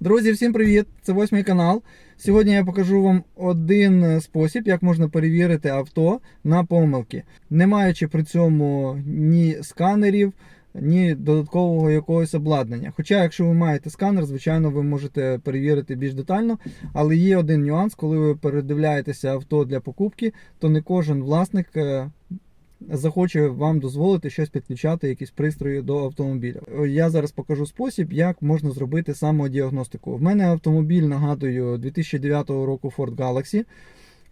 Друзі, всім привіт! Це восьмий канал. Сьогодні я покажу вам один е, спосіб, як можна перевірити авто на помилки, не маючи при цьому ні сканерів, ні додаткового якогось обладнання. Хоча, якщо ви маєте сканер, звичайно, ви можете перевірити більш детально. Але є один нюанс, коли ви передивляєтеся авто для покупки, то не кожен власник. Захоче вам дозволити щось підключати, якісь пристрої до автомобіля. Я зараз покажу спосіб, як можна зробити самодіагностику. В мене автомобіль, нагадую, 2009 року Ford Galaxy.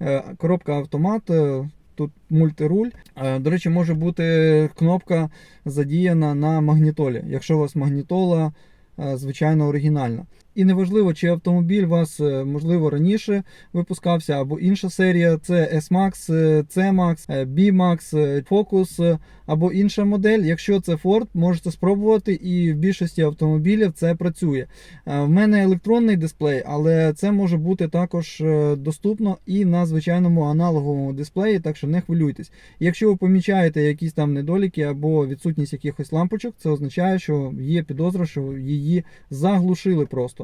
Е, Коробка автомат, е, тут мультируль. Е, До речі, може бути кнопка задіяна на магнітолі, якщо у вас магнітола звичайно оригінальна. І неважливо, чи автомобіль у вас е, можливо раніше випускався, або інша серія, це S-Max, е, C-Max, е, B-Max, Focus або інша модель. Якщо це Ford, можете спробувати, і в більшості автомобілів це працює. В мене електронний дисплей, але це може бути також доступно і на звичайному аналоговому дисплеї, так що не хвилюйтесь. Якщо ви помічаєте якісь там недоліки або відсутність якихось лампочок, це означає, що є підозра, що її заглушили просто.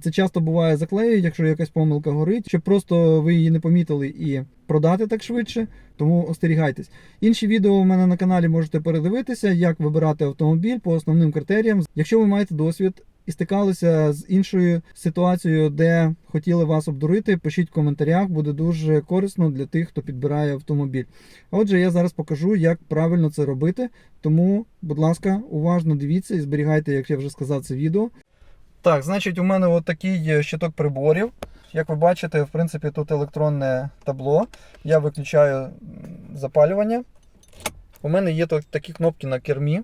Це часто буває заклеюють, якщо якась помилка горить, щоб просто ви її не помітили і продати так швидше. Тому остерігайтесь. Інші відео у мене на каналі можете передивитися, як вибирати автомобіль по основним критеріям. Якщо ви маєте досвід і стикалися з іншою ситуацією, де хотіли вас обдурити, пишіть в коментарях, буде дуже корисно для тих, хто підбирає автомобіль. Отже, я зараз покажу, як правильно це робити. Тому, будь ласка, уважно дивіться і зберігайте, як я вже сказав, це відео. Так, значить, у мене от такий щиток приборів. Як ви бачите, в принципі, тут електронне табло. Я виключаю запалювання. У мене є такі кнопки на кермі.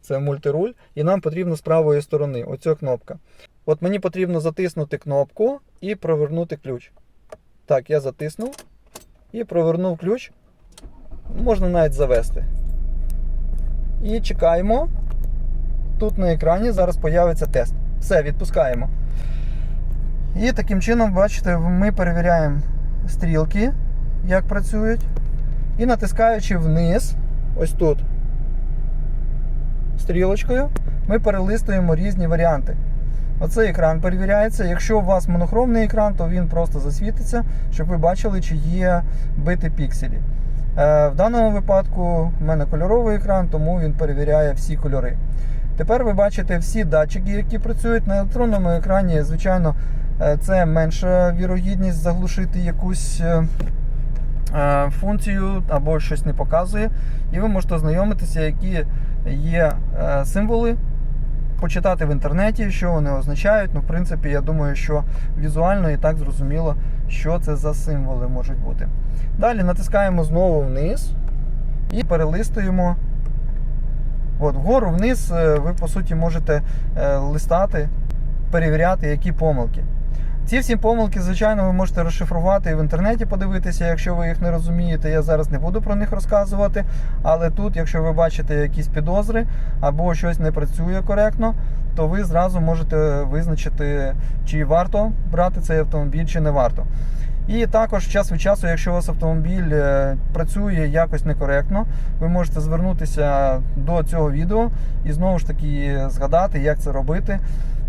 Це мультируль. І нам потрібно з правої сторони оця кнопка. От мені потрібно затиснути кнопку і провернути ключ. Так, я затиснув і провернув ключ. Можна навіть завести. І чекаємо. Тут на екрані зараз появиться тест. Все, відпускаємо. І таким чином, бачите, ми перевіряємо стрілки, як працюють. І натискаючи вниз, ось тут, стрілочкою, ми перелистуємо різні варіанти. Оцей екран перевіряється. Якщо у вас монохромний екран, то він просто засвітиться, щоб ви бачили, чи є биті пікселі. Е, В даному випадку в мене кольоровий екран, тому він перевіряє всі кольори. Тепер ви бачите всі датчики, які працюють на електронному екрані. Звичайно, е, це менша вірогідність заглушити якусь е, е, функцію або щось не показує. І ви можете ознайомитися, які є символи, почитати в інтернеті, що вони означають. Ну, в принципі, я думаю, що візуально і так зрозуміло, що це за символи можуть бути. Далі натискаємо знову вниз і перелистуємо. От, вгору вниз е, ви по суті можете е, листати, перевіряти, які помилки. Ці всі помилки, звичайно, ви можете розшифрувати і в інтернеті подивитися, якщо ви їх не розумієте. Я зараз не буду про них розказувати. Але тут, якщо ви бачите якісь підозри або щось не працює коректно, то ви зразу можете визначити, чи варто брати цей автомобіль, чи не варто. І також час від часу, якщо у вас автомобіль е, працює якось некоректно, ви можете звернутися до цього відео і знову ж таки згадати, як це робити.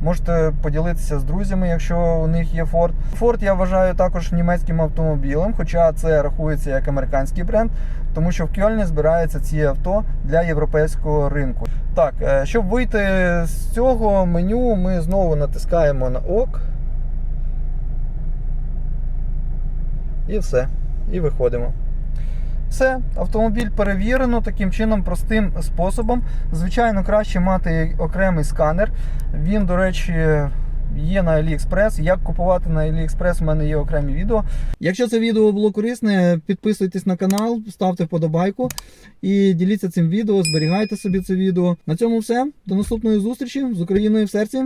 Можете поділитися з друзями, якщо у них є Ford. Ford я вважаю також німецьким автомобілем, хоча це рахується як американський бренд, тому що в Кьольні збираються ці авто для європейського ринку. Так, е, щоб вийти з цього меню, ми знову натискаємо на ОК. І все. І виходимо. Все, автомобіль перевірено таким чином, простим способом. Звичайно, краще мати окремий сканер. Він, до речі, є на AliExpress. Як купувати на AliExpress, у мене є окремі відео. Якщо це відео було корисне, підписуйтесь на канал, ставте вподобайку і діліться цим відео, зберігайте собі це відео. На цьому все. До наступної зустрічі з Україною в серці.